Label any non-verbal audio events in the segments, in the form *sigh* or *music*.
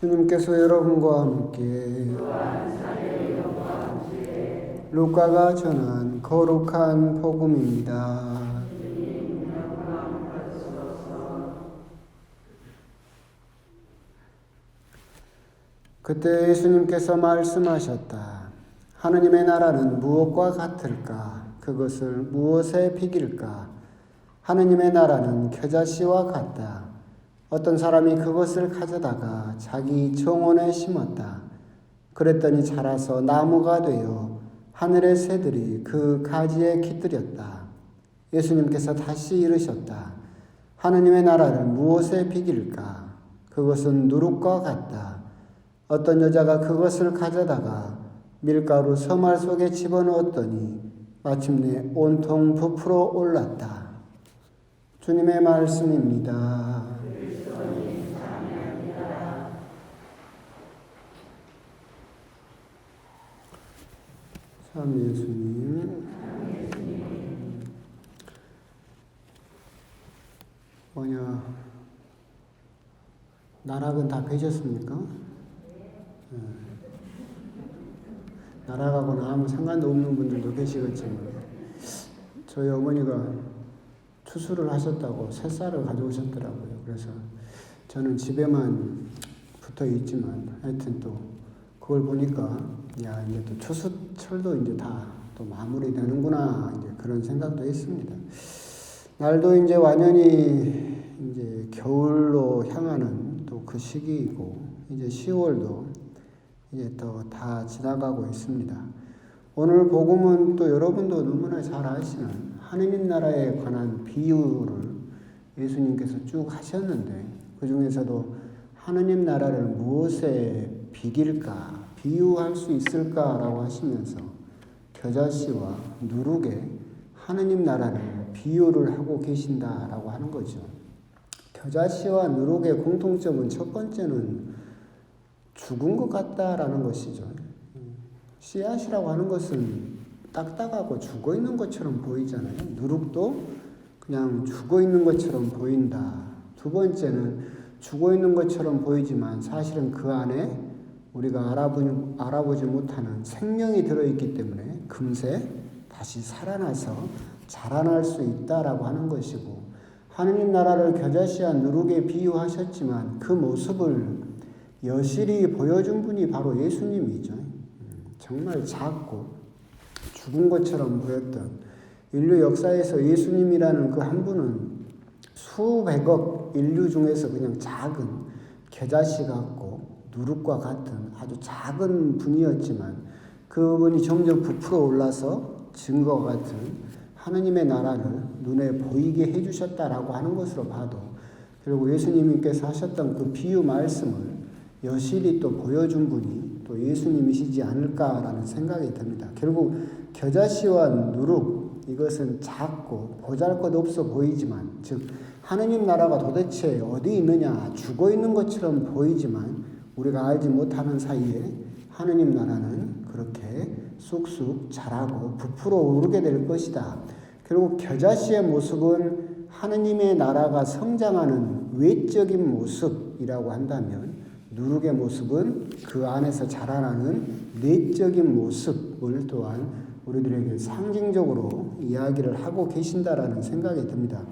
주님께서 여러분과 함께 루카가 전한 거룩한 복음입니다. 그때 예수님께서 말씀하셨다. 하느님의 나라는 무엇과 같을까? 그것을 무엇에 비길까? 하느님의 나라는 겨자씨와 같다. 어떤 사람이 그것을 가져다가 자기 정원에 심었다. 그랬더니 자라서 나무가 되어 하늘의 새들이 그 가지에 깃들였다. 예수님께서 다시 이르셨다. 하느님의 나라를 무엇에 비길까? 그것은 누룩과 같다. 어떤 여자가 그것을 가져다가 밀가루 서말 속에 집어넣었더니 마침내 온통 부풀어 올랐다. 주님의 말씀입니다. 참 예수님. 뭐냐, 나락은 다 펴졌습니까? 예. 나락하고는 아무 상관도 없는 분들도 계시겠지만, 저희 어머니가 추수를 하셨다고 새쌀을 가져오셨더라고요. 그래서 저는 집에만 붙어 있지만, 하여튼 또 그걸 보니까, 야, 이제 또 추수철도 이제 다 또 마무리 되는구나, 이제 그런 생각도 했습니다. 날도 이제 완연히 이제 겨울로 향하는 또 그 시기이고, 이제 10월도 이제 또 다 지나가고 있습니다. 오늘 복음은 또 여러분도 너무나 잘 아시는 하느님 나라에 관한 비유를 예수님께서 쭉 하셨는데, 그 중에서도 하느님 나라를 무엇에 비길까, 비유할 수 있을까라고 하시면서 겨자씨와 누룩에 하느님 나라를 비유를 하고 계신다라고 하는 거죠. 겨자씨와 누룩의 공통점은 첫 번째는 죽은 것 같다라는 것이죠. 씨앗이라고 하는 것은 딱딱하고 죽어 있는 것처럼 보이잖아요. 누룩도 그냥 죽어 있는 것처럼 보인다. 두 번째는 죽어 있는 것처럼 보이지만 사실은 그 안에 우리가 알아보지, 알아보지 못하는 생명이 들어있기 때문에 금세 다시 살아나서 자라날 수 있다라고 하는 것이고 하느님 나라를 겨자씨와 누룩에 비유하셨지만 그 모습을 여실히 보여준 분이 바로 예수님이죠. 정말 작고 죽은 것처럼 보였던 인류 역사에서 예수님이라는 그 한 분은 수백억 인류 중에서 그냥 작은 겨자씨 같고 누룩과 같은 아주 작은 분이었지만 그분이 점점 부풀어 올라서 증거와 같은 하느님의 나라를 눈에 보이게 해주셨다라고 하는 것으로 봐도 결국 예수님께서 하셨던 그 비유 말씀을 여실히 또 보여준 분이 또 예수님이시지 않을까라는 생각이 듭니다. 결국 겨자씨와 누룩 이것은 작고 보잘것 없어 보이지만 즉 하느님 나라가 도대체 어디 있느냐 죽어 있는 것처럼 보이지만 우리가 알지 못하는 사이에 하느님 나라는 그렇게 쑥쑥 자라고 부풀어 오르게 될 것이다. 결국 겨자씨의 모습은 하느님의 나라가 성장하는 외적인 모습이라고 한다면 누룩의 모습은 그 안에서 자라나는 내적인 모습을 또한 우리들에게 상징적으로 이야기를 하고 계신다라는 생각이 듭니다.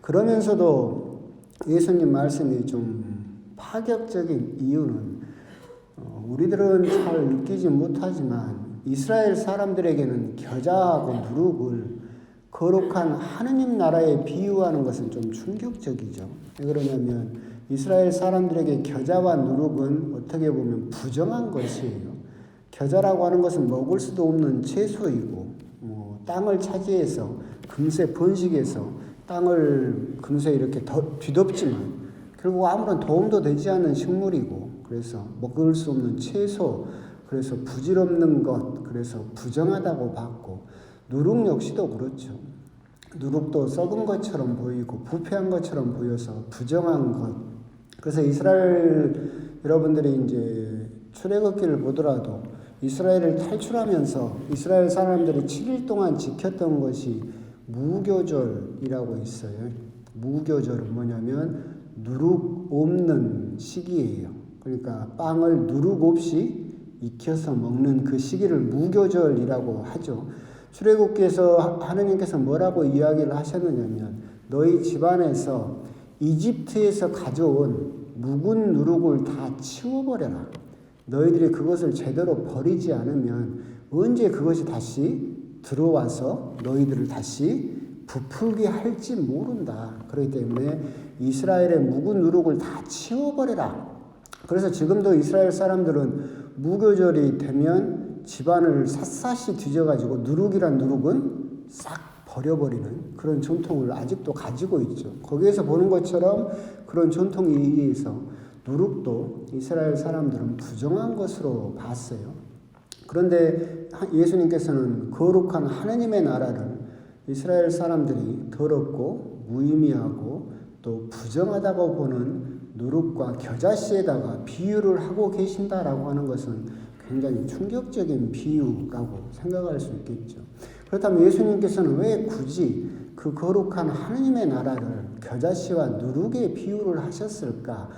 그러면서도 예수님 말씀이 좀 파격적인 이유는 어, 우리들은 잘 느끼지 못하지만 이스라엘 사람들에게는 겨자하고 누룩을 거룩한 하느님 나라에 비유하는 것은 좀 충격적이죠. 왜 그러냐면 이스라엘 사람들에게 겨자와 누룩은 어떻게 보면 부정한 것이에요. 겨자라고 하는 것은 먹을 수도 없는 채소이고 뭐 땅을 차지해서 금세 번식해서 땅을 금세 이렇게 더 뒤덮지만 결국 아무런 도움도 되지 않는 식물이고 그래서 먹을 수 없는 채소 그래서 부질없는 것 그래서 부정하다고 봤고 누룩 역시도 그렇죠. 누룩도 썩은 것처럼 보이고 부패한 것처럼 보여서 부정한 것. 그래서 이스라엘 여러분들이 이제 출애굽기를 보더라도 이스라엘을 탈출하면서 이스라엘 사람들이 7일 동안 지켰던 것이 무교절이라고 있어요. 무교절은 뭐냐면 누룩 없는 시기예요. 그러니까 빵을 누룩 없이 익혀서 먹는 그 시기를 무교절이라고 하죠. 출애굽기에서 하느님께서 뭐라고 이야기를 하셨느냐면 너희 집안에서 이집트에서 가져온 묵은 누룩을 다 치워버려라. 너희들이 그것을 제대로 버리지 않으면 언제 그것이 다시 들어와서 너희들을 다시 부풀게 할지 모른다. 그렇기 때문에 이스라엘의 묵은 누룩을 다 치워버려라. 그래서 지금도 이스라엘 사람들은 무교절이 되면 집안을 샅샅이 뒤져가지고 누룩이란 누룩은 싹 버려버리는 그런 전통을 아직도 가지고 있죠. 거기에서 보는 것처럼 그런 전통에 의해서 누룩도 이스라엘 사람들은 부정한 것으로 봤어요. 그런데 예수님께서는 거룩한 하느님의 나라를 이스라엘 사람들이 더럽고 무의미하고 또 부정하다고 보는 누룩과 겨자씨에다가 비유를 하고 계신다라고 하는 것은 굉장히 충격적인 비유라고 생각할 수 있겠죠. 그렇다면 예수님께서는 왜 굳이 그 거룩한 하느님의 나라를 겨자씨와 누룩의 비유를 하셨을까?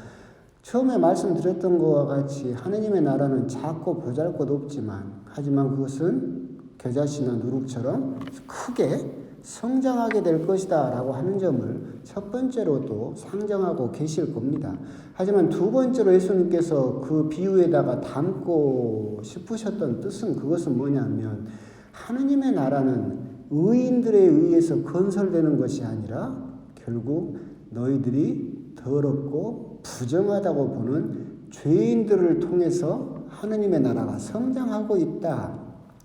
처음에 말씀드렸던 것과 같이 하느님의 나라는 작고 보잘것 없지만 하지만 그것은 겨자씨나 누룩처럼 크게 성장하게 될 것이다 라고 하는 점을 첫 번째로 또 상정하고 계실 겁니다. 하지만 두 번째로 예수님께서 그 비유에다가 담고 싶으셨던 뜻은 그것은 뭐냐면 하느님의 나라는 의인들에 의해서 건설되는 것이 아니라 결국 너희들이 더럽고 부정하다고 보는 죄인들을 통해서 하느님의 나라가 성장하고 있다.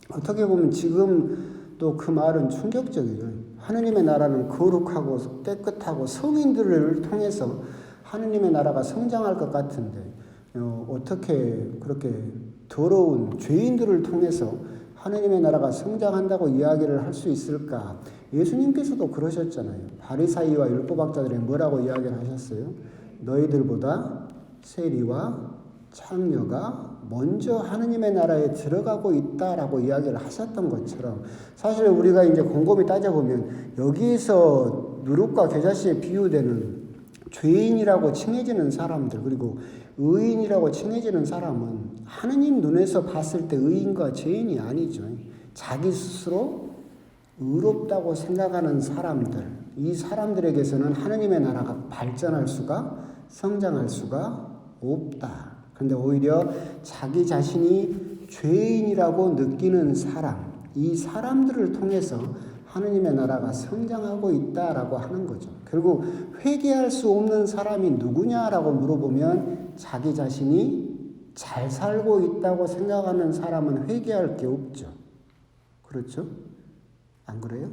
어떻게 보면 지금 또 그 말은 충격적이에요. 하느님의 나라는 거룩하고 깨끗하고 성인들을 통해서 하느님의 나라가 성장할 것 같은데 어, 떻게 그렇게 더러운 죄인들을 통해서 하느님의 나라가 성장한다고 이야기를 할 수 있을까? 예수님께서도 그러셨잖아요. 바리사이와 율법학자들이 뭐라고 이야기를 하셨어요? 너희들보다 세리와 창녀가 먼저 하느님의 나라에 들어가고 있다라고 이야기를 하셨던 것처럼 사실 우리가 이제 곰곰이 따져보면 여기에서 누룩과 겨자씨에 비유되는 죄인이라고 칭해지는 사람들 그리고 의인이라고 칭해지는 사람은 하느님 눈에서 봤을 때 의인과 죄인이 아니죠. 자기 스스로 의롭다고 생각하는 사람들 이 사람들에게서는 하느님의 나라가 발전할 수가 성장할 수가 없다. 그런데 오히려 자기 자신이 죄인이라고 느끼는 사람, 이 사람들을 통해서 하느님의 나라가 성장하고 있다라고 하는 거죠. 결국 회개할 수 없는 사람이 누구냐라고 물어보면 자기 자신이 잘 살고 있다고 생각하는 사람은 회개할 게 없죠. 그렇죠? 안 그래요?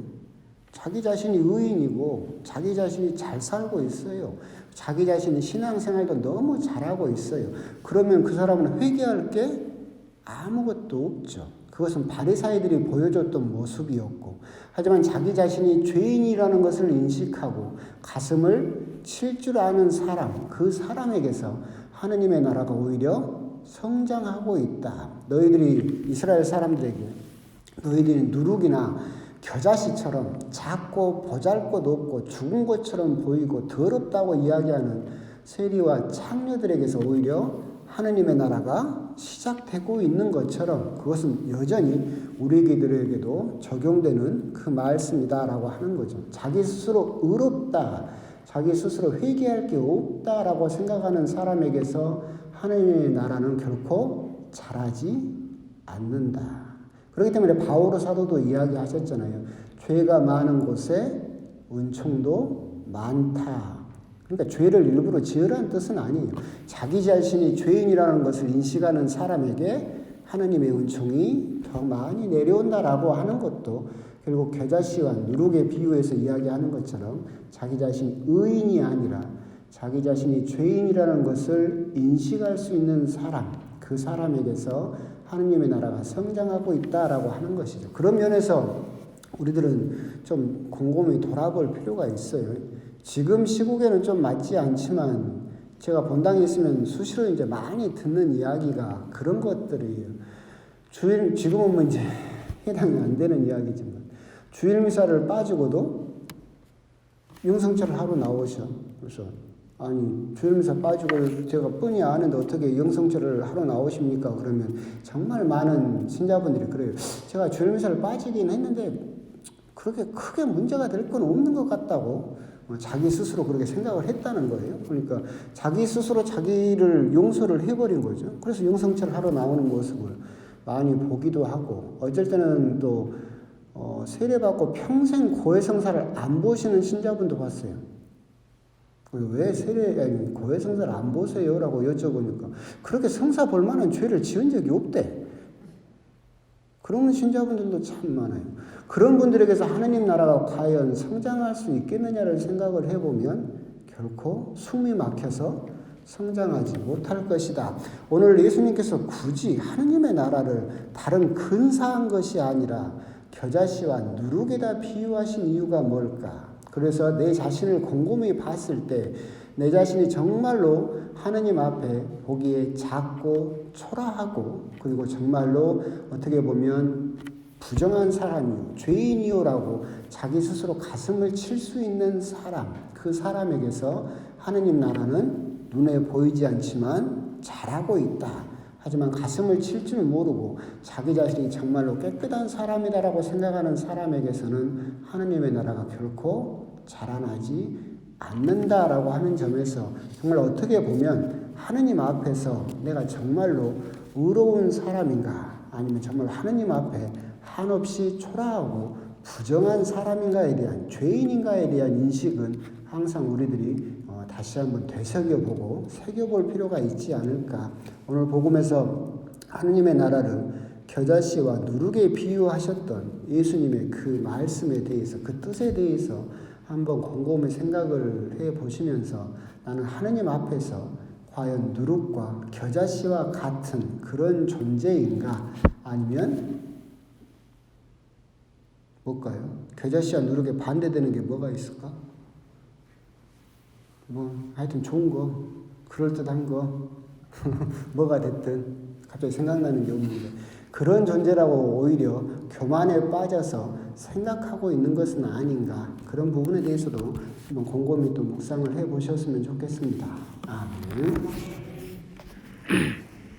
자기 자신이 의인이고 자기 자신이 잘 살고 있어요. 자기 자신이 신앙생활도 너무 잘하고 있어요. 그러면 그 사람은 회개할 게 아무것도 없죠. 그것은 바리사이들이 보여줬던 모습이었고 하지만 자기 자신이 죄인이라는 것을 인식하고 가슴을 칠 줄 아는 사람 그 사람에게서 하느님의 나라가 오히려 성장하고 있다. 너희들이 이스라엘 사람들에게 너희들이 누룩이나 겨자씨처럼 작고 보잘것 없고 죽은 것처럼 보이고 더럽다고 이야기하는 세리와 창녀들에게서 오히려 하느님의 나라가 시작되고 있는 것처럼 그것은 여전히 우리들에게도 적용되는 그 말씀이다라고 하는 거죠. 자기 스스로 의롭다, 자기 스스로 회개할 게 없다라고 생각하는 사람에게서 하느님의 나라는 결코 자라지 않는다. 그렇기 때문에 바오로 사도도 이야기하셨잖아요. 죄가 많은 곳에 은총도 많다. 그러니까 죄를 일부러 지으라는 뜻은 아니에요. 자기 자신이 죄인이라는 것을 인식하는 사람에게 하나님의 은총이 더 많이 내려온다라고 하는 것도 결국 겨자씨와 누룩의 비유에서 이야기하는 것처럼 자기 자신이 의인이 아니라 자기 자신이 죄인이라는 것을 인식할 수 있는 사람, 그 사람에게서 하느님의 나라가 성장하고 있다라고 하는 것이죠. 그런 면에서 우리들은 좀 곰곰이 돌아볼 필요가 있어요. 지금 시국에는 좀 맞지 않지만 제가 본당에 있으면 수시로 이제 많이 듣는 이야기가 그런 것들이에요. 주일, 지금은 뭐 이제 *laughs* 해당이 안 되는 이야기지만 주일 미사를 빠지고도 영성철을 하러 나오셔. 그래서 아니 주름에서 빠지고 제가 뻔히 아는데 어떻게 영성철을 하러 나오십니까? 그러면 정말 많은 신자분들이 그래요. 제가 주름에서 빠지긴 했는데 그렇게 크게 문제가 될 건 없는 것 같다고 어, 자기 스스로 그렇게 생각을 했다는 거예요. 그러니까 자기 스스로 자기를 용서를 해버린 거죠. 그래서 영성철 하러 나오는 모습을 많이 보기도 하고 어쩔 때는 또 어, 세례받고 평생 고해성사를 안 보시는 신자분도 봤어요. 왜 세례 고해 성사를 안 보세요 라고 여쭤보니까 그렇게 성사 볼 만한 죄를 지은 적이 없대. 그런 신자분들도 참 많아요. 그런 분들에게서 하느님 나라가 과연 성장할 수 있겠느냐를 생각을 해보면 결코 숨이 막혀서 성장하지 못할 것이다. 오늘 예수님께서 굳이 하느님의 나라를 다른 근사한 것이 아니라 겨자씨와 누룩에다 비유하신 이유가 뭘까? 그래서 내 자신을 곰곰이 봤을 때 내 자신이 정말로 하느님 앞에 보기에 작고 초라하고 그리고 정말로 어떻게 보면 부정한 사람이요, 죄인이요라고 자기 스스로 가슴을 칠 수 있는 사람, 그 사람에게서 하느님 나라는 눈에 보이지 않지만 잘하고 있다. 하지만 가슴을 칠 줄 모르고 자기 자신이 정말로 깨끗한 사람이다라고 생각하는 사람에게서는 하느님의 나라가 결코 자라나지 않는다라고 하는 점에서 정말 어떻게 보면 하느님 앞에서 내가 정말로 의로운 사람인가 아니면 정말 하느님 앞에 한없이 초라하고 부정한 사람인가에 대한 죄인인가에 대한 인식은 항상 우리들이 어, 다시 한번 되새겨보고 새겨볼 필요가 있지 않을까. 오늘 복음에서 하느님의 나라를 겨자씨와 누룩에 비유하셨던 예수님의 그 말씀에 대해서 그 뜻에 대해서 한번 곰곰이 생각을 해 보시면서 나는 하느님 앞에서 과연 누룩과 겨자씨와 같은 그런 존재인가 아니면 뭘까요? 겨자씨와 누룩에 반대되는 게 뭐가 있을까? 뭐 하여튼 좋은 거, 그럴듯한 거, *laughs* 뭐가 됐든 갑자기 생각나는 게 없는데 그런 존재라고 오히려 교만에 빠져서 생각하고 있는 것은 아닌가 그런 부분에 대해서도 한번 곰곰이 또 묵상을 해 보셨으면 좋겠습니다. 아멘.